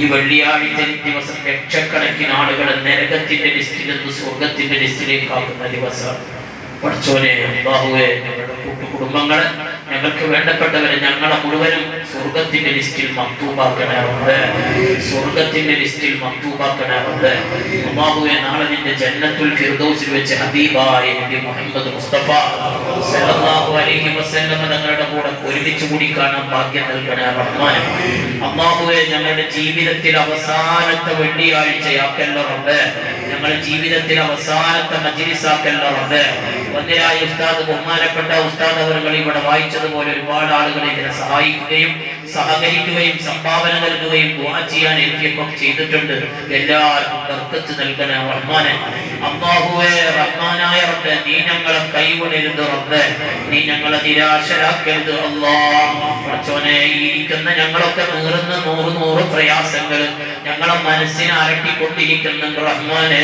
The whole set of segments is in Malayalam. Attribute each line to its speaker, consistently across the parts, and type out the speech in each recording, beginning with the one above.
Speaker 1: ഈ വെള്ളിയാഴ്ച ദിവസം ലക്ഷക്കണക്കിന് ആളുകളെ നരകത്തിന്റെ ലിസ്റ്റിൽ നിന്ന് സ്വർഗത്തിന്റെ ലിസ്റ്റിലേക്കാക്കുന്ന ദിവസമാണ്. പഠിച്ചോനെ അള്ളാഹുവെ ഞങ്ങളുടെ കൂട്ടുകുടുംബങ്ങളെ ഞങ്ങൾക്ക് വേണ്ടപ്പെട്ടവരെ ഞങ്ങളെ മുഴുവനും സ്വർഗത്തിന്റെ ലിസ്റ്റിൽ മക്തൂപാക്കണമുണ്ട് സ്വർഗത്തിന്റെ ലിസ്റ്റിൽ മക്തൂപാക്കണമുണ്ട് ഉമാബുവെ നാളെ നിന്റെ ജന്നത്തുൽ ഫിർദൗസിൽ വെച്ച് ഹബീബായ നബി മുഹമ്മദ് മുസ്തഫ സല്ലല്ലാഹു അലൈഹി വസല്ലം തങ്ങളുടെ കൂടെ ഒരുമിച്ച് കൂടി കാണാൻ ഭാഗ്യം നൽകണേ റഹ്മാൻ അമ്മാബുവെ ഞങ്ങളുടെ ജീവിതത്തിൽ അവസാനത്തെ വെള്ളിയാഴ്ചയാക്കേണ്ടതുണ്ട് റബ്ബേ ഞങ്ങളുടെ ജീവിതത്തിൽ അവസാനത്തെ മജ്ലിസാക്കല്ല റബ്ബേ ഉസ്താദ് ബഹുമാനപ്പെട്ട ഉസ്താദ് അവരുകൾ ഇവിടെ വായിച്ചതുപോലെ ഒരുപാട് ആളുകൾ ഇതിനെ സഹായിക്കുകയും സഹകരിക്കുകയും സംഭാവന നൽകുകയും ദുആ ചെയ്യാൻ എനിക്കൊപ്പം ചെയ്തിട്ടുണ്ട്. എല്ലാവർക്കും ബർക്കത്ത് നൽകണ റഹ്മാനെ. അള്ളാഹുവേ റഹ്മാനായ റബ്ബേ നീ ഞങ്ങളെ കൈവിടരുത് റബ്ബേ. നീ ഞങ്ങളെ നിരാശരാക്കരുത് അള്ളാഹ് ഈ ഇരിക്കുന്ന ഞങ്ങളൊക്കെ നൂറുന്ന നൂറ് നൂറ് പ്രയാസങ്ങൾ ഞങ്ങളെ മനസ്സിനെ അരട്ടിക്കൊണ്ടിരിക്കുന്ന റഹ്മാന്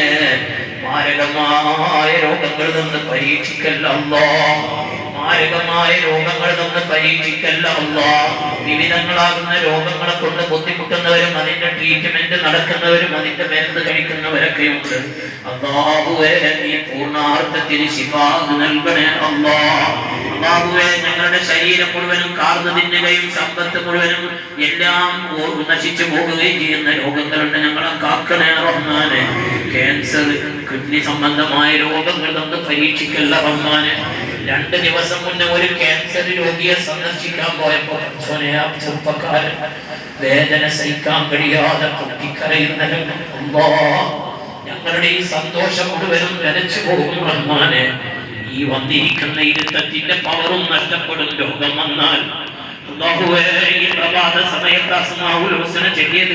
Speaker 1: മാരകമായ രോഗങ്ങൾ നിന്ന് പരീക്ഷിക്കല്ലോ മാരകമായ രോഗങ്ങൾ നിന്ന് പരീക്ഷിക്കല്ലോ വിവിധങ്ങളാകുന്ന രോഗങ്ങളെ കൊണ്ട് ബുദ്ധിമുട്ടുന്നവരും അതിന്റെ ട്രീറ്റ്മെന്റ് നടക്കുന്നവരും അതിന്റെ മരുന്ന് കഴിക്കുന്നവരൊക്കെ ഉണ്ട്. അള്ളാഹുവേ നീ പൂർണാർത്ഥത്തിന് ശിപാ നൽകണേ അല്ലാ അള്ളാഹുവേ ഞങ്ങളുടെ ശരീരം മുഴുവനും കാർന്നു തിന്നുകയും സമ്പത്ത് മുഴുവനും എല്ലാം നശിച്ചു പോകുകയും ചെയ്യുന്ന രോഗങ്ങളുണ്ട്. ഞങ്ങളെ കാക്കണേ റഹ്മാനെ. ക്യാൻസർ കിഡ്നി സംബന്ധമായ രോഗങ്ങൾ നമുക്ക് പരീക്ഷിക്കല്ല റഹ്മാനെ. രണ്ട് ദിവസം മുന്നേ ഒരു ക്യാൻസർ രോഗിയെ സന്ദർശിക്കാൻ പോയപ്പോ പടച്ചോനെ ആ ചെറുപ്പക്കാരൻ വേദന സഹിക്കാൻ കഴിയാതെ പൊട്ടിക്കരയുന്ന ഞങ്ങളുടെ ഈ സന്തോഷം മുഴുവനും നനച്ചു പോകും റഹ്മാനെ. ഈ വന്നിരിക്കുന്ന ഇരുത്തത്തിന്റെ പവറും നഷ്ടപ്പെടും. രോഗം വന്നാൽ ഈ പ്രഭാത സമയത്ത് അസ്മാവുൽ ഹുസ്ന ചെല്ലിയത്